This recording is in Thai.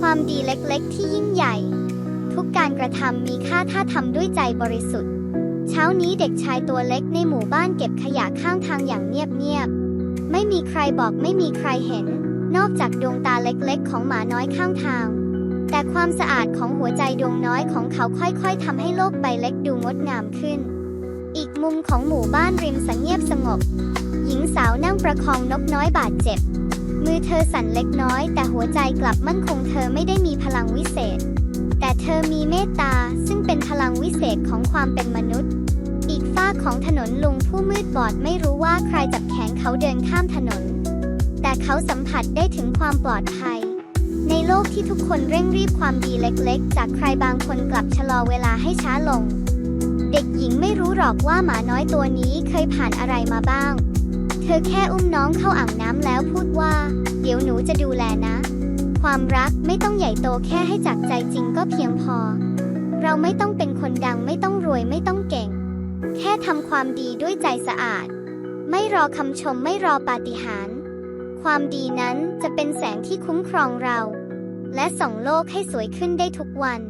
ความดีเล็กๆ ที่ยิ่งใหญ่ ทุกการกระทำมีค่าถ้าทำด้วยใจบริสุทธิ์ เช้านี้เด็กชายตัวเล็กในหมู่บ้านเก็บขยะข้างทางอย่างเงียบๆ ไม่มีใครบอกไม่มีใครเห็น นอกจากดวงตาเล็กๆ ของหมาน้อยข้างทาง แต่ความสะอาดของหัวใจดวงน้อยของเขาค่อยๆทำให้โลกใบเล็กดูงดงามขึ้น อีกมุมของหมู่บ้านริมสังเงียบสงบ หญิงสาวนั่งประคองนกน้อยบาดเจ็บ มือเธอสั่นเล็กน้อย แต่หัวใจกลับมั่นคงเธอไม่ได้มีพลังวิเศษ แต่เธอมีเมตตาซึ่งเป็นพลังวิเศษของความเป็นมนุษย์ อีกฝ้าของถนนลุงผู้มืดบอดไม่รู้ว่าใครจับแขนเขาเดินข้ามถนน แต่เขาสัมผัสได้ถึงความปลอดภัย ในโลกที่ทุกคนเร่งรีบความดีเล็กๆ จากใครบางคนกลับชะลอเวลาให้ช้าลง เด็กหญิงไม่รู้หรอกว่าหมาน้อยตัวนี้เคยผ่านอะไรมาบ้าง เธอแค่อุ้มน้องเข้าอ่างน้ำแล้วพูดว่า เดี๋ยวหนูจะดูแลนะ ความรักไม่ต้องใหญ่โตแค่ให้จากใจจริงก็เพียงพอ เราไม่ต้องเป็นคนดังไม่ต้องรวยไม่ต้องเก่ง แค่ทำความดีด้วยใจสะอาด ไม่รอคำชมไม่รอปาฏิหาริย์ความดีนั้นจะเป็นแสงที่คุ้มครองเรา และส่องโลกให้สวยขึ้นได้ทุกวัน